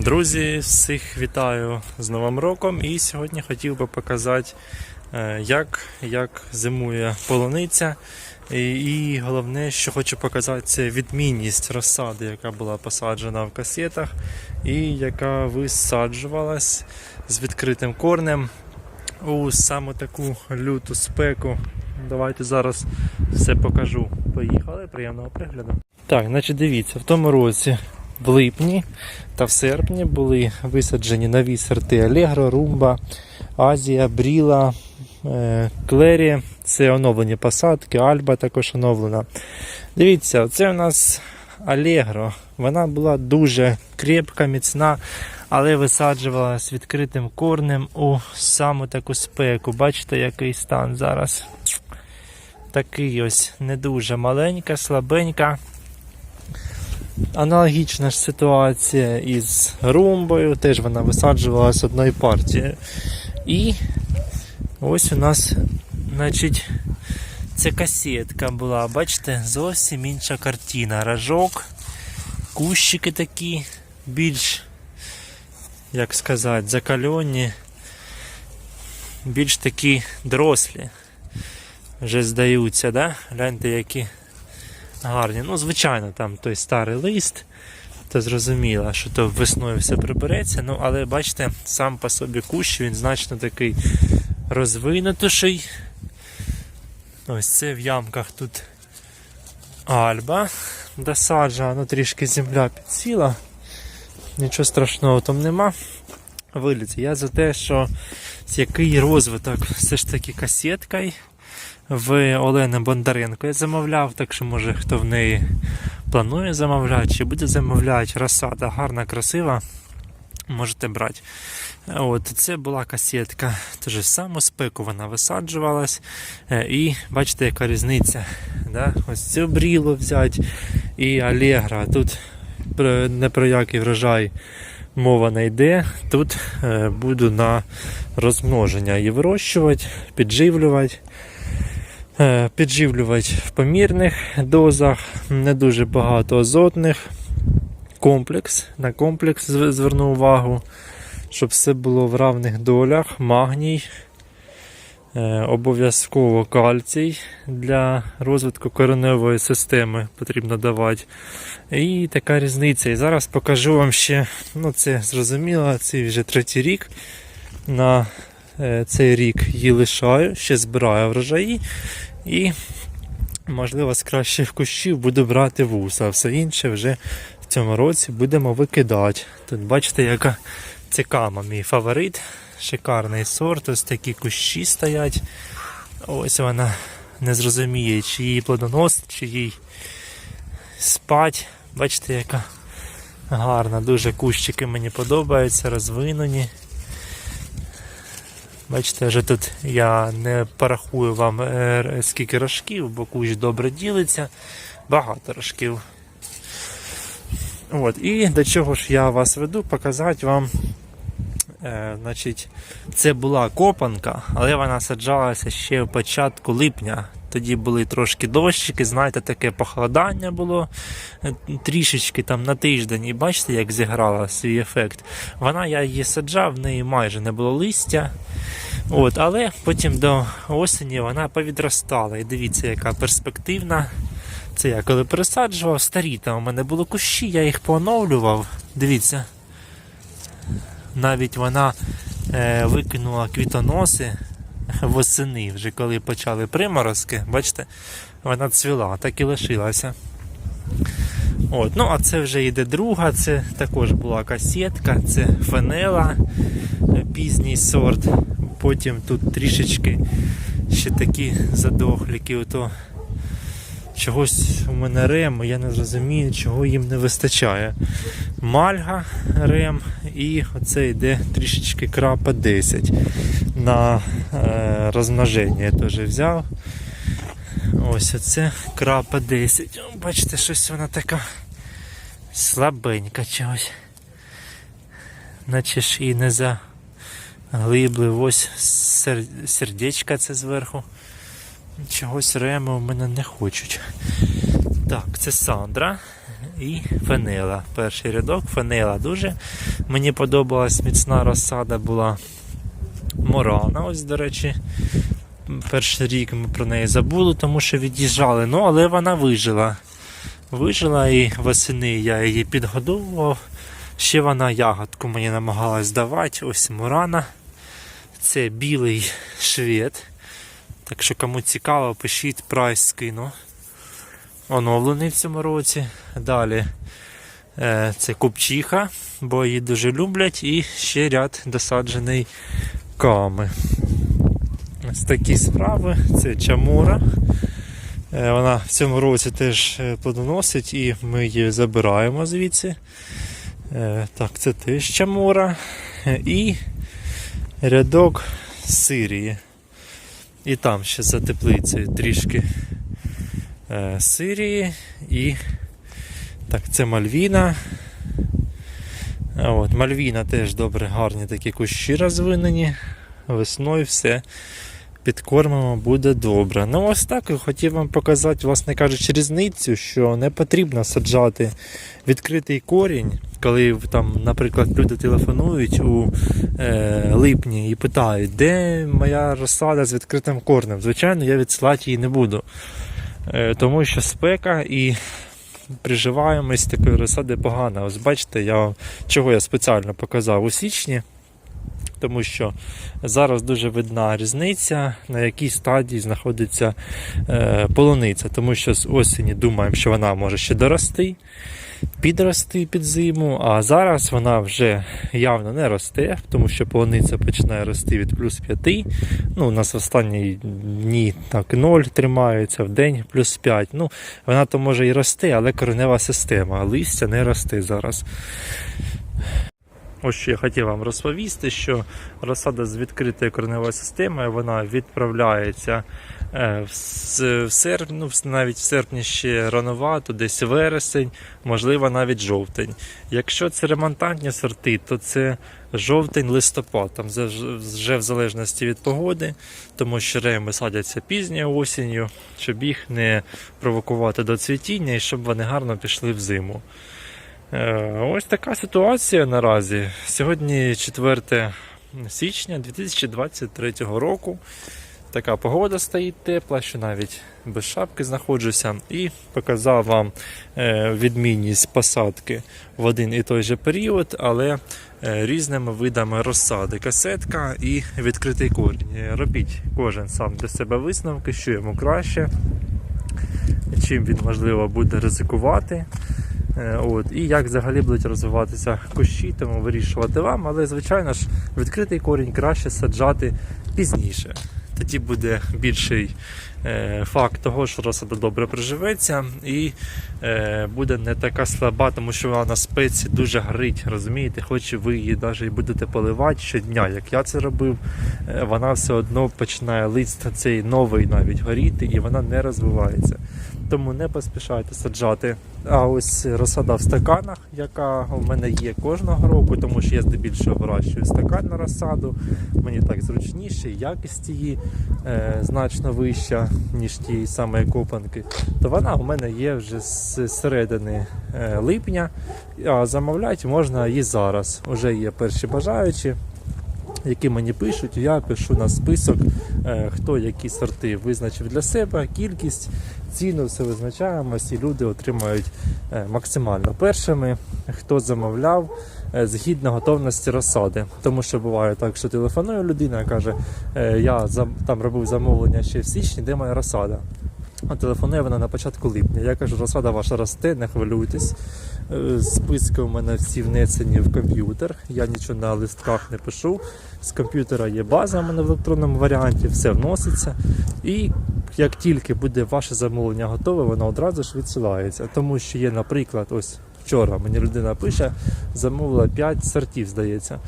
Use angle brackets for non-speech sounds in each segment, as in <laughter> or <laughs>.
Друзі, всіх вітаю з Новим роком і сьогодні хотів би показати, е, як, як зимує полуниця. І, головне, що хочу показати, це відмінність розсади, яка була посаджена в касетах, і яка висаджувалась з відкритим корнем у саме таку люту спеку. Давайте зараз все покажу. Поїхали, приємного пригляду. Так, значить дивіться, в тому році в липні та в серпні були висаджені нові сорти Allegro, Rumba, Азія, Бріла, е, Клері. Це оновлені посадки, Альба також оновлена. Дивіться, це у нас Allegro. Вона була дуже крепка, міцна, але висаджувалась відкритим корнем у саму таку спеку. Бачите, який стан зараз. Такий ось не дуже маленька, слабенька. Аналогічна ж ситуація із румбою, теж вона висаджувалась одною партією. І ось у нас, значить, це касетка була, бачите, зовсім інша картина. Рожок, кущики такі, більш, як сказати, закальонні, більш такі дорослі. Вже здаються, да? Гляньте, які гарні. Ну, звичайно, там той старий лист, то зрозуміло, що то весною все прибереться. Ну, але бачите, сам по собі кущ, він значно такий розвинутіший. Ось це в ямках тут альба досаджена, ну трішки земля підсіла. Нічого страшного там нема. Виліться. Я за те, що який розвиток все ж таки касеткою в Олени Бондаренко я замовляв, так що може хто в неї планує замовляти, чи буде замовляти. Розсада гарна, красива. Можете брати. От, це була касетка. Теж саму вона висаджувалась. Е, І бачите, яка різниця. Да? Ось цю брілу взяти і Алегра. Тут не про який врожай мова не йде. Тут е, буду на розмноження її вирощувати, підживлювати. Е, Підживлювати в помірних дозах, не дуже багато азотних. Комплекс. На комплекс зверну увагу, щоб все було в равних долях. Магній, е, обов'язково кальцій для розвитку кореневої системи потрібно давати. І така різниця. І зараз покажу вам ще, ну це зрозуміло, це вже третій рік. На е, цей рік її лишаю, ще збираю врожаї. І, можливо, з кращих кущів буду брати вуса, а все інше вже в цьому році будемо викидати. Тут бачите, яка цікава, мій фаворит. Шикарний сорт, ось такі кущі стоять. Ось вона не зрозуміє, чи її плодоносить, чи їй спать. Бачите, яка гарна, дуже кущики мені подобаються, розвинені. Бачите, вже тут я не порахую вам е, скільки рожків, бо кущ добре ділиться. Багато рожків. От, і до чого ж я вас веду, показати вам. Е, значить, це була копанка, але вона саджалася ще в початку липня. Тоді були трошки дощики, знаєте, таке похолодання було е, трішечки там на тиждень. І бачите, як зіграла свій ефект. Вона я її саджав, в неї майже не було листя. От, але потім до осені вона повідростала. І дивіться, яка перспективна. Це я коли пересаджував, старі там у мене були кущі, я їх поновлював. Дивіться. Навіть вона е, викинула квітоноси восени, вже коли почали приморозки, бачите, вона цвіла, так і лишилася. От, ну, а це вже йде друга, це також була касетка, це фенела, пізній сорт. Потім тут трішечки ще такі задохліки. Ото чогось у мене рем, я не розумію, чого їм не вистачає. Мальга рем і оце йде трішечки крапа 10 на е, розмноження я теж взяв. Ось оце крапа 10. Бачите, щось вона така слабенька чогось. Наче ж і не заглибли. Ось сер... сердечка це зверху. Чогось реми у мене не хочуть. Так, це Сандра. і фенела. Перший рядок, фенела дуже. Мені подобалась міцна розсада була Морана. Ось, до речі, перший рік ми про неї забули, тому що від'їжджали. Ну, але вона вижила. Вижила і восени я її підгодовував. Ще вона ягодку мені намагалась давати. Ось Мурана. Це білий швед. Так що кому цікаво, пишіть прайс скину. Оновлений в цьому році. Далі е, це купчиха, бо її дуже люблять. І ще ряд досаджений ками. Ось такі справи. Це чамура. Е, Вона в цьому році теж е, плодоносить і ми її забираємо звідси. Е, Так, це теж чамура. І рядок Сирії. І там ще за теплицею трішки Сирії. І так, це Мальвіна. От, Мальвіна теж добре, гарні такі кущі розвинені. Весною все підкормимо, буде добре. Ну ось так хотів вам показати, власне кажучи, різницю, що не потрібно саджати відкритий корінь, коли там, наприклад, люди телефонують у е, липні і питають, де моя розсада з відкритим корнем. Звичайно, я відсилати її не буду. Е, тому що спека і приживаємось такої розсади погана. Ось бачите, я чого я спеціально показав у січні. Тому що зараз дуже видна різниця, на якій стадії знаходиться е, полуниця, тому що з осені думаємо, що вона може ще дорости, підрости під зиму, а зараз вона вже явно не росте, тому що полуниця починає рости від плюс 5. Ну, у нас останні дні так 0 тримається, в день плюс 5. Ну, вона то може і рости, але коренева система, листя не росте зараз. Ось що я хотів вам розповісти, що розсада з відкритою кореневою системою вона відправляється в с- серпні, ну, навіть в серпні ще рановато, десь вересень, можливо, навіть жовтень. Якщо це ремонтантні сорти, то це жовтень-листопад, там вже вже в залежності від погоди, тому що реми садяться пізньою осінню, щоб їх не провокувати до цвітіння і щоб вони гарно пішли в зиму. Е, Ось така ситуація наразі. Сьогодні 4 січня 2023 року. Така погода стоїть тепла, що навіть без шапки знаходжуся, і показав вам е, відмінність посадки в один і той же період, але е, різними видами розсади. Касетка і відкритий корінь. Е, Робіть кожен сам для себе висновки, що йому краще, чим він можливо буде ризикувати. От, і як взагалі будуть розвиватися кущі, тому вирішувати вам. Але, звичайно ж, відкритий корінь краще саджати пізніше. Тоді буде більший е, факт того, що розсада добре приживеться і е, буде не така слаба, тому що вона на спеці дуже горить, розумієте, хоч ви її навіть будете поливати щодня, як я це робив, е, вона все одно починає лист цей новий навіть горіти і вона не розвивається. Тому не поспішайте саджати. А ось розсада в стаканах, яка у мене є кожного року, тому що я здебільшого вирощую стаканну розсаду. Мені так зручніше, якість її е, значно вища, ніж тієї самої копанки. То вона у мене є вже з середини е, липня. А замовляти можна і зараз. Уже є перші бажаючі які мені пишуть, я пишу на список, хто які сорти визначив для себе, кількість, ціну все визначаємось, і люди отримають е, максимально першими, хто замовляв. е, Згідно готовності розсади, тому що буває так, що телефонує людина, каже: е, я там робив замовлення ще в січні, де моя розсада. А телефонує вона на початку липня. Я кажу, розсада ваша росте, не хвилюйтесь. Е, Списки у мене всі внесені в комп'ютер. Я нічого на листках не пишу. З комп'ютера є база у мене в електронному варіанті, все вноситься. І як тільки буде ваше замовлення готове, воно одразу ж відсилається. Тому що є, наприклад, ось вчора мені людина пише, замовила 5 сортів, здається.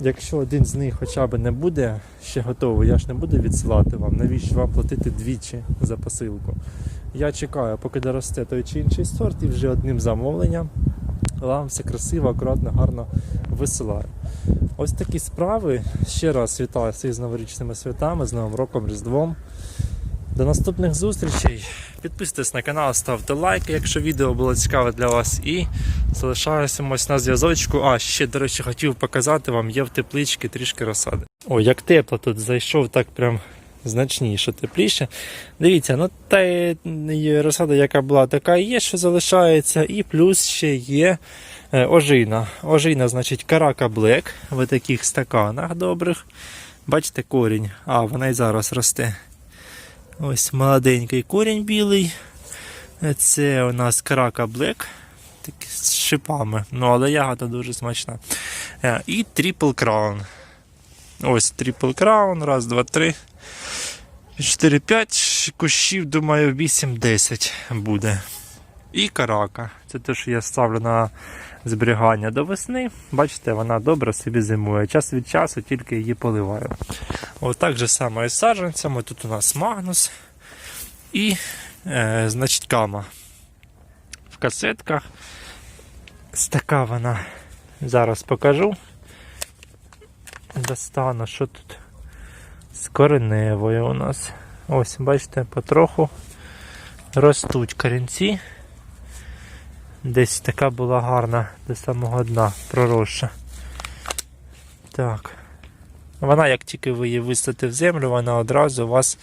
Якщо один з них хоча б не буде ще готовий, я ж не буду відсилати вам, навіщо вам платити двічі за посилку. Я чекаю, поки доросте той чи інший сорт, і вже одним замовленням вам все красиво, акуратно, гарно висилаю. Ось такі справи. Ще раз вітаю всіх з новорічними святами, з Новим роком, Різдвом. До наступних зустрічей. Підписуйтесь на канал, ставте лайки, якщо відео було цікаве для вас. І залишаємось на зв'язочку. А, ще, до речі, хотів показати вам, є в тепличці трішки розсади. О, як тепло тут зайшов, так прям значніше, тепліше. Дивіться, ну та розсада, яка була, така є, що залишається, і плюс ще є е, ожина. Ожина, значить, карака блек в таких стаканах добрих. Бачите корінь? А, вона і зараз росте. Ось молоденький корінь білий. Це у нас карака блек. Такі з шипами. Ну, але ягода дуже смачна. Е, І трипл краун. Ось трипл краун. Раз, два, три. 4-5 кущів, думаю, 8-10 буде. І карака. Це те, що я ставлю на зберігання до весни. Бачите, вона добре собі зимує. Час від часу тільки її поливаю. Ось так же само і з саджанцями. Тут у нас магнус і, е, значить, кама. В касетках. Така вона. Зараз покажу. Достану, що тут з кореневою у нас. Ось, бачите, потроху ростуть корінці. Десь така була гарна до самого дна проросша. Так. Вона, як тільки ви її висадите в землю, вона одразу у вас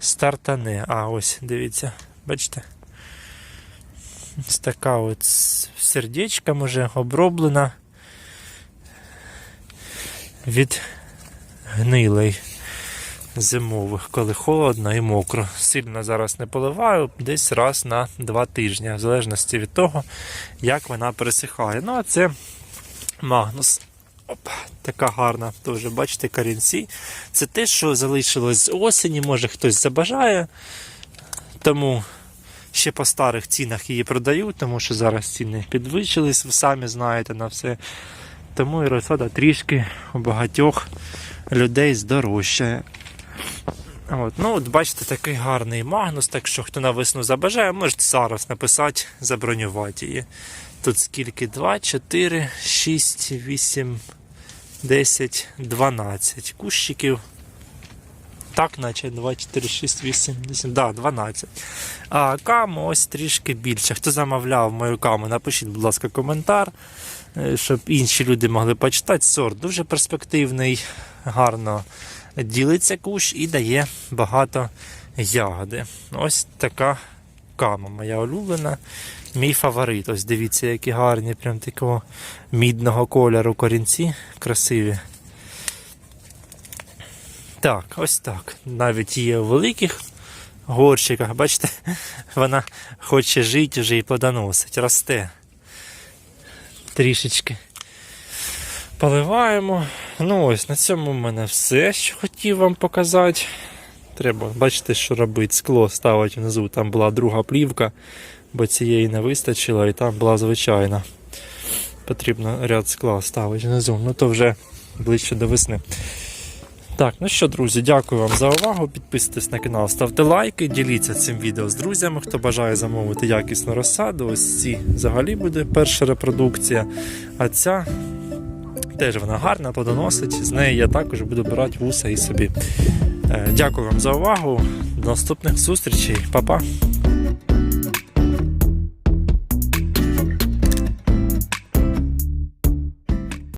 стартане. А, ось, дивіться, бачите? Ось така от з сердечком уже оброблена від гнилей зимових, коли холодно і мокро. Сильно зараз не поливаю, десь раз на два тижні, в залежності від того, як вона пересихає. Ну, а це Магнус. Оп, така гарна, теж, бачите, корінці. Це те, що залишилось з осені, може хтось забажає. Тому ще по старих цінах її продаю, тому що зараз ціни підвищились, ви самі знаєте на все. Тому і розсада трішки у багатьох людей здорожчає. От, ну, от бачите, такий гарний магнус, так що хто на весну забажає, можете зараз написати, забронювати її. Тут скільки? 2, 4, 6, 8, 10, 12 кущиків. Так, наче 2, 4, 6, 8, 10, да, 12. А каму ось трішки більше. Хто замовляв мою каму, напишіть, будь ласка, коментар, е, щоб інші люди могли почитати. Сорт дуже перспективний, гарно ділиться кущ і дає багато ягоди. Ось така кама моя улюблена. Мій фаворит. Ось дивіться, які гарні, прям такого мідного кольору корінці. Красиві. Так, ось так. Навіть є у великих горщиках, бачите, <laughs> вона хоче жити вже і плодоносить, росте. Трішечки. Поливаємо. Ну ось на цьому в мене все, що хотів вам показати. Треба, бачите, що робити. Скло ставити внизу. Там була друга плівка, бо цієї не вистачило, і там була звичайна. Потрібно ряд скла ставити внизу. Ну то вже ближче до весни. Так, ну що, друзі, дякую вам за увагу. Підписуйтесь на канал, ставте лайки, діліться цим відео з друзями, хто бажає замовити якісну розсаду. Ось ці взагалі буде перша репродукція. А ця теж вона гарна, плодоносить. З неї я також буду брати вуса і собі. Е, Дякую вам за увагу. До наступних зустрічей. Па-па.